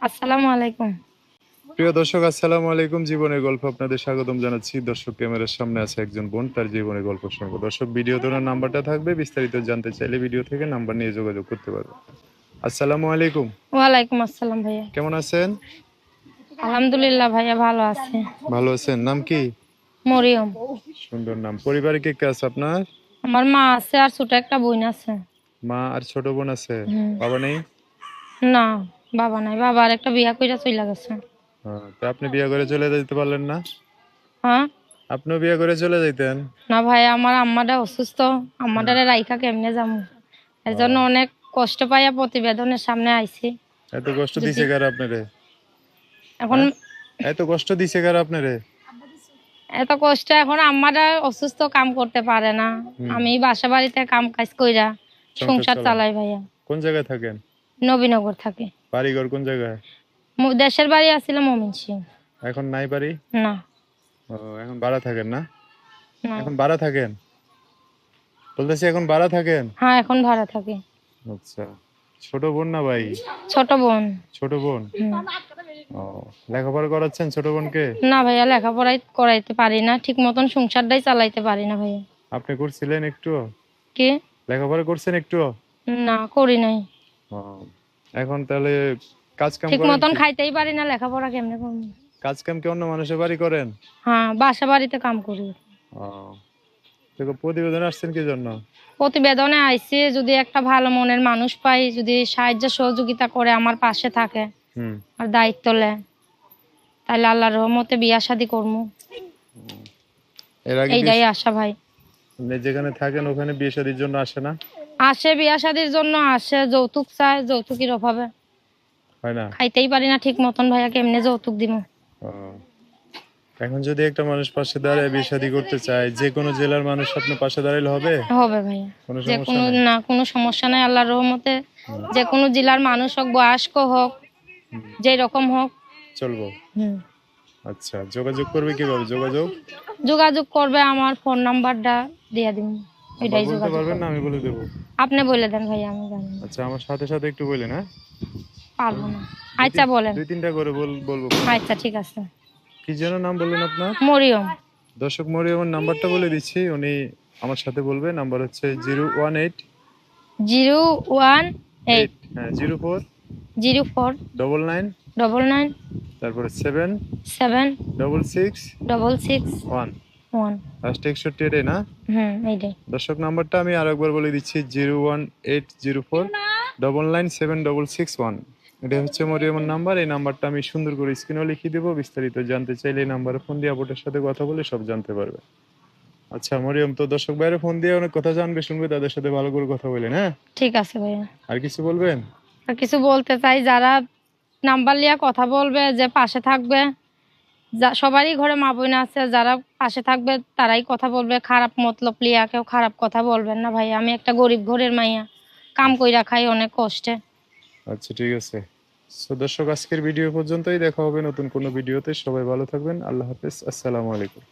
আসসালামু আলাইকুম। প্রিয় দর্শক আসসালামু আলাইকুম। জীবনের গল্প আপনাদের স্বাগতম জানাচ্ছি। দর্শক ক্যামেরার সামনে আছে একজন বোন তার জীবনের গল্প শুনব। দর্শক ভিডিও তোলার নাম্বারটা থাকবে। বিস্তারিত জানতে চাইলে ভিডিও থেকে নাম্বার নিয়ে যোগাযোগ করতে পারবে আসসালামু আলাইকুম। ওয়ালাইকুম আসসালাম ভাইয়া। কেমন আছেন? আলহামদুলিল্লাহ ভাইয়া ভালো আছে। ভালো আছেন? নাম কি? মরিয়ম। সুন্দর নাম। পরিবারে কে কে আছে আপনার? আমার মা আছে আর ছোট একটা বোন আছে। মা আর ছোট বোন আছে। বাবা নেই? না। বাবা নাই বাবার একটা বিয়া কইরা চলে গেছে। হ্যাঁ, তা আপনি বিয়ে করে চলে যেতে পারলেন না? হ্যাঁ। আপনিও বিয়ে করে চলে যাইতেন? না ভাই আমার আম্মাটা অসুস্থ আম্মাটারে রাইখা কেমনে যাব এর জন্য অনেক কষ্ট পাইয়া প্রতিবেদনের সামনে আইছি। এত কষ্ট দিছে কার আপনারে? এখন এত কষ্ট দিছে কার আপনারে? এত কষ্ট এখন আম্মাটা অসুস্থ কাম করতে পারে না। আমি বাসা বাড়িতে কাম কাজ কইরা সংসার চালাই ভাইয়া। কোন জায়গায় থাকেন? নবীনগর থাকে। বাড়িঘর কোন জায়গায়? দেশের বাড়ি আছিল এখন নাই বাড়ি? না। ও এখন ভাড়া থাকেন না? এখন ভাড়া থাকেন? বলতেছি এখন ভাড়া থাকেন? হ্যাঁ এখন ভাড়া থাকে। আচ্ছা। ছোট বোন না ভাই? ছোট বোন। ছোট বোন? ও লেখাপড়া করাচ্ছেন ছোট বোনকে? না ভাইয়া লেখাপড়াই করাইতে পারি না। ঠিক মতন সংসারটাই চালাইতে পারি না ভাইয়া। আপনি করছিলেন একটু কি? লেখাপড়া করছেন একটু না করি নাই। এখন তাহলে কাজ কাম ঠিক মতন খাইতেই পারি না লেখাপড়া কেমনে করব? কাজ কাম কি অন্য মানুষের বাড়ি করেন? হ্যাঁ বাসা বাড়িতে কাম করি। ও। দেখো প্রতিবেদন আসছেন কি জন্য? প্রতিবেদনে আইসি যদি একটা ভালো মনের মানুষ পাই যদি সাহায্য সহযোগিতা করে আমার পাশে থাকে। হুম। আর দায়িত্ব নেয় তাহলে আল্লাহর রহমতে বিয়া শাদি করব এর আগে এইটাই আশা ভাই। যেখানে থাকেন ওখানে বিয়ে শাদির জন্য আসে না? আসে বিয়া শাদির জন্য আসে যৌতুক চায় যৌতুকের অভাবে। হয় না? খাইতেই পারি না ঠিক মতন ভাইয়া কেমনে যৌতুক দিব? এখন যদি একটা মানুষ পাশে দাঁড়ায় বিয়ে শাদী করতে চায় যে কোনো জেলার মানুষ আপনার পাশে দাঁড়াইলে হবে? হবে ভাইয়া। কোনো যে সমস্যা কোনো না কোনো সমস্যা নাই আল্লাহর রহমতে। যে কোনো জেলার মানুষ হোক বয়স্ক হোক যে রকম হোক। চলবো। হুম। আচ্ছা যোগাযোগ করবে কীভাবে? যোগাযোগ? যোগাযোগ করবে আমার ফোন নাম্বারটা দিয়ে দিব এটাই বলতে পারবেন না আমি বলে দেবো। আপনি বলে দেন ভাইয়া আমি জানি। আচ্ছা আমার সাথে সাথে একটু বলেন হ্যাঁ? পারব না। আচ্ছা বলেন। দুই তিনটা করে বল- বলব। আচ্ছা ঠিক আছে। কি যেন নাম বললেন আপনার? মরিয়ম। দর্শক মরি আমার নাম্বারটা বলে দিচ্ছি উনি আমার সাথে বলবে। নাম্বার হচ্ছে zero one eight. Zero one eight হ্যাঁ zero four. Zero four. Double nine. Double nine. তারপরে seven. Seven. Double six. Double six. One. One. Last একষট্টি এটাই না? হুম এইটাই। দর্শক নাম্বারটা আমি আরেকবার বলে দিচ্ছি zero one eight zero four double nine seven double six one এটা হচ্ছে মরিয়মের নাম্বার এই নাম্বারটা আমি সুন্দর করে স্ক্রিনেও লিখিয়ে দেবো। বিস্তারিত জানতে চাইলে এই নাম্বারে ফোন দিয়ে আপুটার সাথে কথা বলে সব জানতে পারবে। আচ্ছা মরিয়ম তো দর্শক বাইরে ফোন দিয়ে অনেক কথা জানবে শুনবে তাদের সাথে ভালো করে কথা বলেন হ্যাঁ? ঠিক আছে ভাইয়া। আর কিছু বলবেন? আর কিছু বলতে চাই যারা নাম্বার লিয়া কথা বলবে যে পাশে থাকবে সবারই ঘরে মা বোন আছে, যারা পাশে থাকবে তারাই কথা বলবে। খারাপ মতলব লিয়া কেউ খারাপ কথা বলবেন না ভাই, আমি একটা গরিব ঘরের মাইয়া, কাম কইরা খাই অনেক কষ্টে। আচ্ছা ঠিক আছে। সো দর্শক, আজকের ভিডিও পর্যন্তই, দেখা হবে নতুন কোনো ভিডিওতে। সবাই ভালো থাকবেন, আল্লাহ হাফেজ, আসসালামু আলাইকুম।